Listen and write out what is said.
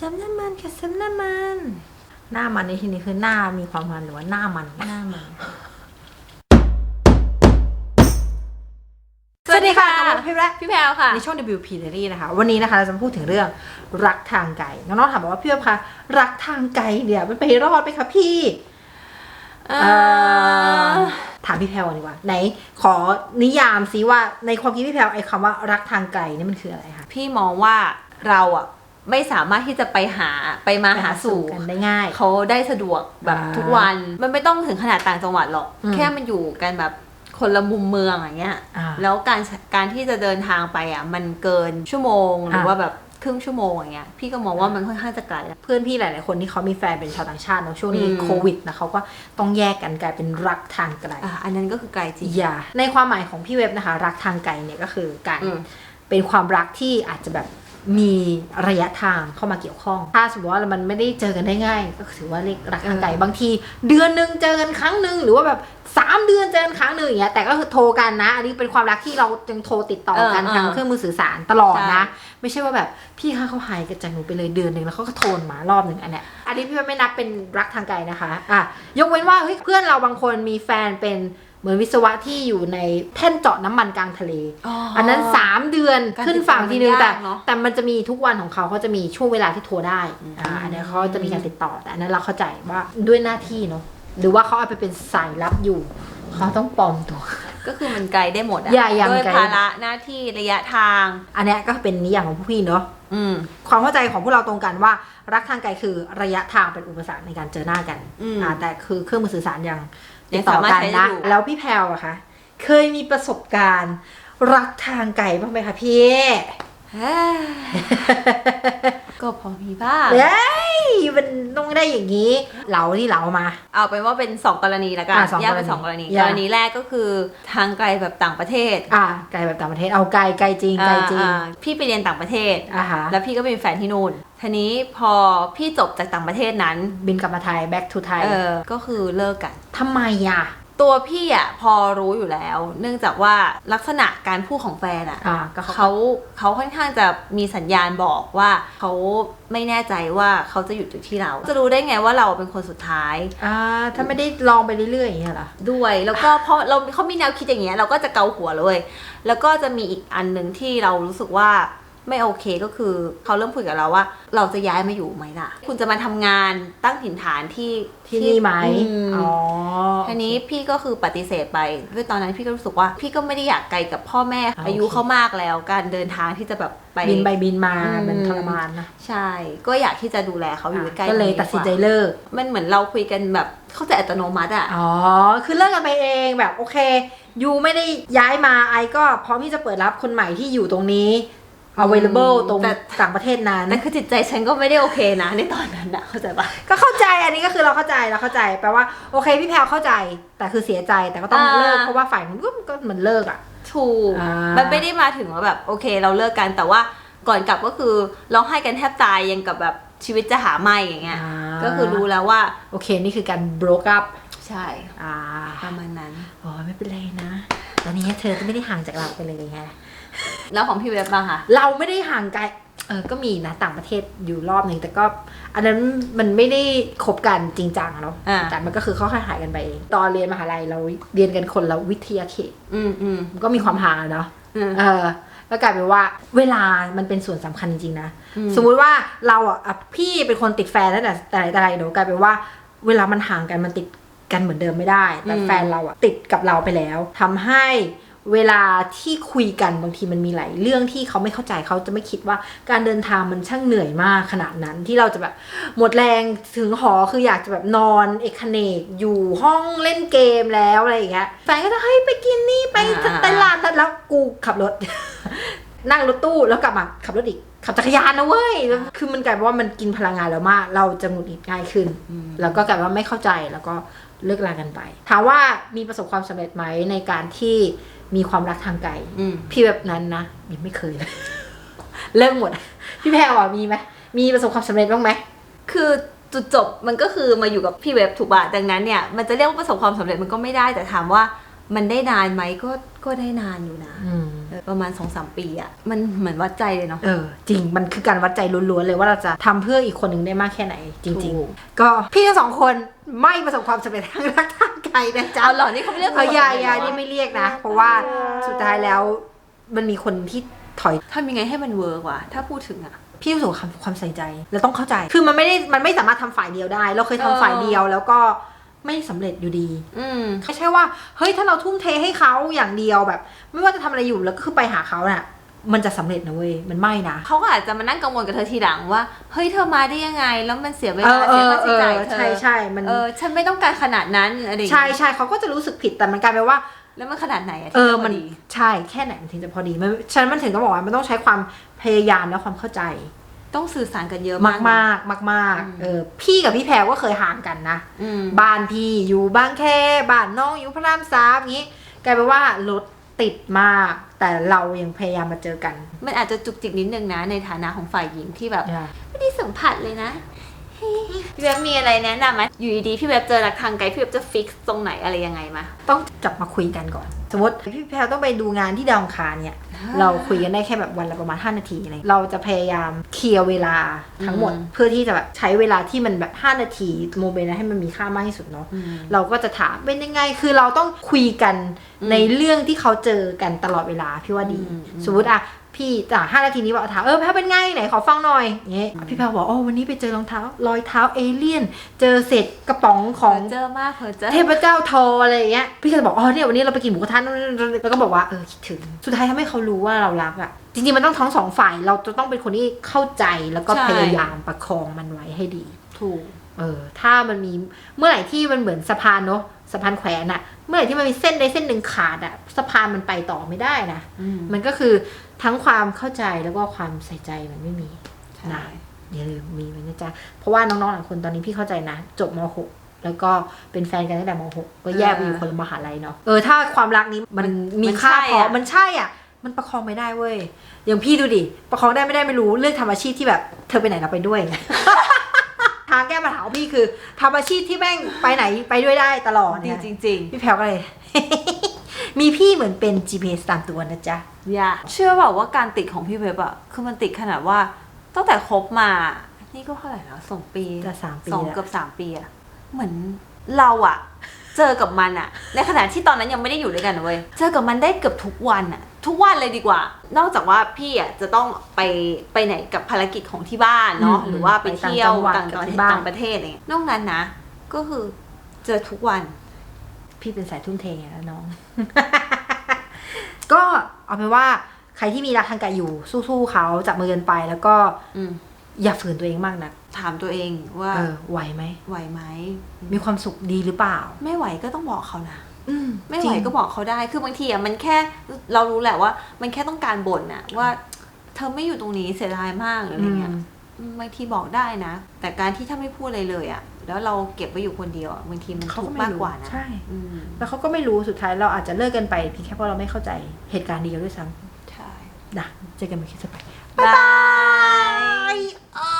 เสริมน้ำมันค่ะเสริมน้ำมัน หน้ามันในที่นี้คือหน้ามีความมันหรือว่าหน้ามัน หน้ามัน สวัสดีค่ะกลับมาพบกับพี่แรก พี่แพลวค่ะ ในช่วง WP Diary นะคะ วันนี้นะคะเราจะมาพูดถึงเรื่องรักทางไกลน้องๆถามบอกว่าพี่เว็บคะรักทางไกลเนี่ยมันไปรอดไหมคะพี่เอ่เอ่ออถามพี่แพลวก่อนดีกว่าไหนขอนิยามซิว่าในความคิดพี่แพลวไอ้คำว่ารักทางไกลนี่มันคืออะไรคะ พี่มองว่าเราอะ ไม่สามารถที่จะไปหาไปมาหาสู่กันได้ง่ายเขาได้สะดวกแบบอ่าทุกวันมันไม่ต้องถึงขนาดต่างจังหวัดหรอกอืมแค่มันอยู่กันแบบคนละมุมเมืองอย่างเงี้ยอ่าแล้วการการที่จะเดินทางไปอะมันเกินชั่วโมงหรืออ่าว่าแบบครึ่งชั่วโมงอย่างเงี้ยพี่ก็มองว่ามันค่อนข้างจะไกลแล้วเพื่อนพี่หลาย ๆ คนที่เขามีแฟนเป็นชาวต่างชาติเนอะช่วงนี้อืมโควิดนะเขาก็ต้องแยกกันกลายเป็นรักทางไกลอะอันนั้นก็คือไกลจริงอย่าในความหมายของพี่เว็บนะคะ รักทางไกลเนี่ยก็คือการอืมเป็นความรักที่อาจจะแบบ มีระยะทางเข้ามาเกี่ยวข้อง ถ้าสมมติว่ามันไม่ได้เจอกันได้ง่าย ก็ถือว่าเรียกรักทางไกลบางที เดือนหนึ่งเจอกันครั้งหนึ่งหรือว่าแบบสามเดือนเจอกันครั้งหนึ่งอย่างเงี้ยแต่ก็คือโทรกันนะ อันนี้เป็นความรักที่เรายังโทรติดต่อกันเออทางเออเครื่องมือสื่อสารตลอดนะใช่ไม่ใช่ว่าแบบพี่คะเขาหายกับจากหนูไปเลยเดือนหนึ่งแล้วเขาก็โทรมารอบหนึ่งอันเนี้ยอันนี้พี่ว่าไม่นับเป็นรักทางไกลนะคะอะยกเว้นว่าเฮ้ยเพื่อนเราบางคนมีแฟนเป็น เหมือนวิศวะที่อยู่ในแท่นเจาะน้ำมันกลางทะเล อันนั้น 3 เดือนการขึ้นฝั่งทีนึงติดต่อมันแต่ยากเนอะแต่มันจะมีทุกวันของเขาเขาจะมีช่วงเวลาที่โทรได้อืมอ่าอันนี้เขาจะมีการติดต่อแต่อันนั้นเราเข้าใจว่าด้วยหน้าที่เนาะหรือว่าเขาเอาไปเป็นสายลับอยู่เขาต้องปลอมตัว ก็คือมันไกลได้หมดอะอย่าอย่าด้วยไกลภาระหน้าที่ระยะทาง อันเนี้ยก็เป็นนิยามของพวกพี่เนาะอืมความเข้าใจของพวกเราตรงกันว่า รักทางไกลคือระยะทางเป็นอุปสรรคในการเจอหน้ากันอืมอ่าแต่คือเครื่องมือสื่อสารยังยั ติงดต่อสามารถกันใช้ได้นะอยู่แล้วพี่แพลวอะคะ เคยมีประสบการณ์ รักทางไกลบ้างไหมคะพี่เฮ้ย ก็พอมีบ้างเฮ้ยมันต้องได้อย่างนี้เราที่เรามา เอาเป็นว่าเป็นสองกรณีละกันอะสองแยกเป็นกรณีสองกรณีแยกกรณีแรกก็คือทางไกลแบบต่างประเทศอ่าไกลแบบต่างประเทศเอาไกลไกลจริงไกลจริงอ่าอ่าพี่ไปเรียนต่างประเทศ อ่าฮะแล้วพี่ก็เป็นแฟนที่นู่นทีนี้พอพี่จบจากต่างประเทศนั้นบินกลับมาไทย back to ไทยเออก็คือเลิกกัน ทำไมอะ ตัวพี่อะพอรู้อยู่แล้ว เนื่องจากว่าลักษณะการพูดของแฟนอะอ่าก็เขาเขาค่อนข้างจะมีสัญญาณบอกว่าเขาไม่แน่ใจว่าเขาจะหยุดอยู่ที่เรา จะรู้ได้ไงว่าเราเป็นคนสุดท้ายอ่าถ้าไม่ได้ลองไปเรื่อยๆอย่างเงี้ยเหรอ ด้วย แล้วก็เพราะเราเขามีแนวคิดอย่างเงี้ยเราก็จะเกาหัวเลย แล้วก็จะมีอีกอันหนึ่งที่เรารู้สึกว่า ไม่โอเคก็คือเขาเริ่มคุยกับเราว่า เราจะย้ายมาอยู่ไหมล่ะ คุณจะมาทำงานตั้งถิ่นฐานที่ที่นี่ไหมอืมอ๋อทีนี้พี่ก็คือปฏิเสธไปด้วยตอนนั้นพี่ก็รู้สึกว่า พี่ก็ไม่ได้อยากไกลกับพ่อแม่อ่าอายุโอเคเขามากแล้ว การเดินทางที่จะแบบไปบินไปบินมาอืมมันทรมานนะใช่ ก็อยากที่จะดูแลเขาอยู่ใกล้ก็เลยตรงนี้ตัดสินใจดีกว่าเลิก มันเหมือนเราคุยกันแบบเข้าใจอัตโนมัติอะอ๋อคือเลิกกันไปเองแบบโอเคยูไม่ได้ย้ายมาไอก็พร้อมที่จะเปิดรับคนใหม่ที่อยู่ตรงนี้ available อืมตรงแต่ ต่างประเทศนั้นแต่คือจิตใจฉันก็ไม่ได้โอเคนะในตอนนั้นอะเข้าใจปะ ก็เข้าใจอันนี้ก็คือเราเข้าใจเราเข้าใจแปลว่าโอเคพี่แพลวเข้าใจแต่คือเสียใจแต่ก็ต้องอ่า เลิกเพราะว่าฝ่ายนู้นก็ก็เหมือนเลิกอะ ถูกอ่ามั มันไม่ได้มาถึงว่าแบบโอเคเราเลิกกันแต่ว่าก่อนกลับก็คือร้องไห้กันแทบตายยังกับแบบชีวิตจะหาไม่อย่างเงี้ยอ่าก็คือรู้แล้วว่าโอเคนี่คือการ broke up ใช่อ่าประมาณนั้น อ๋อไม่เป็นไรนะ ตอนนี้เธอจะไม่ได้ห่างจากเราไปเลยไง แล้วของพี่เว็บบ้างคะเราไม่ได้ห่างไกลเออก็มีนะต่างประเทศอยู่รอบหนึ่งแต่ก็ อันนั้นมันไม่ได้คบกันจริงจังอะเนาะอ่าแต่มันก็คือเขาค่อยๆหายกันไปเองตอนเรียนมหาลัยเราเรียนกันคนละวิทยาเขตอืมอืมมันก็มีความห่างอะเนาะ อืม เออแล้วกลายเป็นว่าเวลามันเป็นส่วนสำคัญจริงๆนะ อืม สมมุติว่าเราอะอะพี่เป็นคนติดแฟนตั้งแต่แต่ไหนแต่ไรเดี๋ยวกลายเป็นว่า เวลามันห่างกันมันติดกันเหมือนเดิมไม่ได้ แต่อืมแฟนเราอะติดกับเราไปแล้วทำให้ เวลาที่คุยกันบางทีมันมีหลายเรื่องที่เขาไม่เข้าใจเขาจะไม่คิดว่าการเดินทางมันช่างเหนื่อยมากขนาดนั้นที่เราจะแบบหมดแรงถึงหอคืออยากจะแบบนอนเอกเนกอยู่ห้องเล่นเกมแล้วอะไรอย่างเงี้ยแฟนก็จะเฮ้ยไปกินนี่ไปตลาดแล้วกูขับรถ นั่งรถตู้แล้วกลับมาขับรถอีกขับจักรยานนะเว้ยแล้วคือมันกลายเป็นว่ามันกินพลังงานเรามาก เราจะหงุดหงิดง่ายขึ้น แล้วก็กลายว่าไม่เข้าใจแล้วก็ เลิกลากันไป ถามว่ามีประสบความสำเร็จไหมในการที่มีความรักทางไกลอืมพี่แบบนั้นนะยังไม่เคยเลยเลิกหมด พี่แพรวอะมีไหมมีประสบความสำเร็จบ้างไหมคือจุดจบมันก็คือมาอยู่กับพี่เว็บถูกป่ะดังนั้นเนี่ยมันจะเรียกว่าประสบความสำเร็จมันก็ไม่ได้แต่ถามว่ามันได้นานไหมก็ก็ได้นานอยู่นะอืมเออประมาณ2อสปีอะมันเหมือนวัดใจเลยเนาะเออจริงมันคือการวัดใจล้วนๆเลยว่าเราจะทำเพื่ออีกคนหนึ่งได้มากแค่ไหน จริงถูกๆก็พี่ทั้งสองคน ไม่ประสบความสำเร็จทางรักทางไกลนะจ๊ะเอาหล่อนี่เขาไม่เรียกเออยายคนยายเหรอนี่ไม่เรียกนะ เพราะว่าสุดท้ายแล้วมันมีคนที่ถอย ทำยังไงให้มันเวิร์กวะถ้าพูดถึงอะ พี่รู้สึกว่าความความใส่ใจเราต้องเข้าใจ คือมันไม่ได้มันไม่สามารถทำฝ่ายเดียวได้ เราเคยทำเออ ฝ่ายเดียวแล้วก็ไม่สำเร็จอยู่ดี อืม ไม่ใช่ว่าเฮ้ยถ้าเราทุ่มเทให้เขาอย่างเดียวแบบ ไม่ว่าจะทำอะไรอยู่แล้วก็คือไปหาเขาน่ะ มันจะสำเร็จนะเว้ย มันไม่นะเขาก็อาจจะมานั่งกังวลกับเธอทีหลังว่า เฮ้ยเธอมาได้ยังไง แล้วมันเสียเวเอลาอเอเสียอค่าเอใช้อจ่ายเธอใช่ใช่มันเออฉันไม่ต้องการขนาดนั้นอะไรอย่างใช่เงี้ยใช่เขาก็จะรู้สึกผิดแต่มันกลายเป็นว่าแล้วมันขนาดไหนอะเอที่อจะพมันดีใช่แค่ไหนมันถึงจะพอดีมันฉะนันมันถึงก็บอกว่ามันต้องใช้ความพยายามและความเข้าใจ ต้องสื่อสารกันเยอะมากมากมากมากอืมๆเออพี่กับพี่แพรก็เคยห่างกันนะอืมบ้านพี่อยู่บางแคบ้านน้องอยู่พระรามสามอย่างนี้กลายเป็นว่ารถ ติดมาก แต่เรายังพยายามมาเจอกัน มันอาจจะจุกจิกนิดนึงนะในฐานะของฝ่ายหญิงที่แบบ ไม่ได้สัมผัสเลยนะพี่เว็บมีอะไรแนะนำไหมอยู่ดีๆพี่เว็บเจอรักทางไกลพี่เว็บจะฟิกตรงไหนอะไรยังไงมาต้องจับมาคุยกันก่อน สมมติพี่แพรต้องไปดูงานที่ดาวอังคารเนี่ย เราคุยกันได้แค่แบบวันละประมาณ 5 นาทีอะไรเราจะพยายามเคลียร์เวลาทั้งหมดอืมเพื่อที่จะแบบใช้เวลาที่มันแบบ 5 นาทีโมเมนต์นั้นให้มันมีค่ามากที่สุดเนาะอืมเราก็จะถามเป็นยังไงคือเราต้องคุยกันอืมในเรื่องที่เขาเจอกันตลอดเวลาพี่ว่าดีอืมอืมสมมติอะพี่จากห้านาทีนี้บอกถามเออแพรเป็นไงไหนขอฟังหน่อยอย่างเงี้ยพี่แพรบอกอ๋อวันนี้ไปเจอรองเท้ารอยเท้าเอเลี่ยน เจอเศษกระป๋องของเพอเจอมากเพอเจอเทพเจ้าทออะไรอย่างเงี้ยพี่ก็จะบอกอ๋อเนี่ยวันนี้เราไปกินหมูกระทะนู่นนนแล้วก็บอกว่าเออคิดถึง สุดท้ายทำให้เขารู้ว่าเรารักอะจริงๆมันต้องทั้งสองฝ่ายเราจะต้องเป็นคนที่เข้าใจแล้วก็ใช่ พยายามประคองมันไว้ให้ดี ถูก เออ ถ้ามันมีเมื่อไหร่ที่มันเหมือนสะพานเนาะสะพานแขวนอะเมื่อไหร่ที่มันมีเส้นใดเส้นหนึ่งขาดอะสะพานมันไปต่อไม่ได้นะอืมมันก็คือทั้งความเข้าใจแล้วก็ความใส่ใจมันไม่มี ใช่นะอย่าลืมมีไว้นะจ๊ะ เพราะว่าน้องๆหลายคนตอนนี้พี่เข้าใจนะ จบม .6 แล้วก็เป็นแฟนกันตั้งแต่ม .6 ก็แยกไปอยู่คนละมหาลัยเนาะเออถ้าความรักนี้มันมีค่าพอมันใช่อะ มันประคองไม่ได้เว้ยอย่างพี่ดูดิประคองได้ไม่ได้ไม่รู้เลือกทำอาชีพที่แบบ เธอไปไหนเราไปด้วยทางแก้ปัญหาของพี่คือทำอาชีพที่แม่งไปไหนไปด้วยได้ตลอดดีเนี่ย จริง พี่แพลวก็เลย มีพี่เหมือนเป็น GPS ตามตัวนะจ๊ะ ๆ อย่าเชื่อเปล่าว่าการติดของพี่เว็บอะคือมันติดขนาดว่าตั้งแต่คบมา นี่ก็เท่าไหร่แล้วสองปีจะสามปีสองแล้ว เกือบสามปีอะ เหมือนเราอะเจอกับมันอะในขณะที่ตอนนั้นยังไม่ได้อยู่ด้วยกันนะเว้ยเจอกับมันได้เกือบทุกวันอะทุกวันเลยดีกว่า นอกจากว่าพี่อะจะต้องไปไปไหนกับภารกิจของที่บ้านเนาะอืมหรือว่าไปไปต่างเที่ยวจังหวัดต่างกับประเทที่ศบ้าน ต่างประเทศอะไรเงี้ยนอกนั้นนะ ก็คือเจอทุกวัน พี่เป็นสายทุ่มเทไงแล้วน้อง ก็เอาเป็นว่าใครที่มีรักทางกายอยู่สู้ๆเขาจับมือกันไป แล้วก็อืม อย่าฝืนตัวเองมากนะถามตัวเองว่าเออไหวไหม ไหวไหม มีความสุขดีหรือเปล่า ไม่ไหวก็ต้องบอกเขานะอืมไม่ไหวจริงก็บอกเขาได้ คือบางทีอะมันแค่เรารู้แหละว่า มันแค่ต้องการบ่นน่ะ ว่า เธอไม่อยู่ตรงนี้เสียดายมากหรืออะไรเงี้ยอืมบางทีบอกได้นะ แต่การที่ถ้าไม่พูดอะไรเลยอะ แล้วเราเก็บไว้อยู่คนเดียวอะบางทีมันเขาทุกก็ข์ไม่มากรู้กว่านะใช่อืมแล้วเขาก็ไม่รู้สุดท้ายเราอาจจะเลิกกันไปเพียงแค่เพราะเราไม่เข้าใจเหตุการณ์เดียวด้วยซ้ใช่ำนะเจอกันใหม่คลิปต่อไปบาย อ่า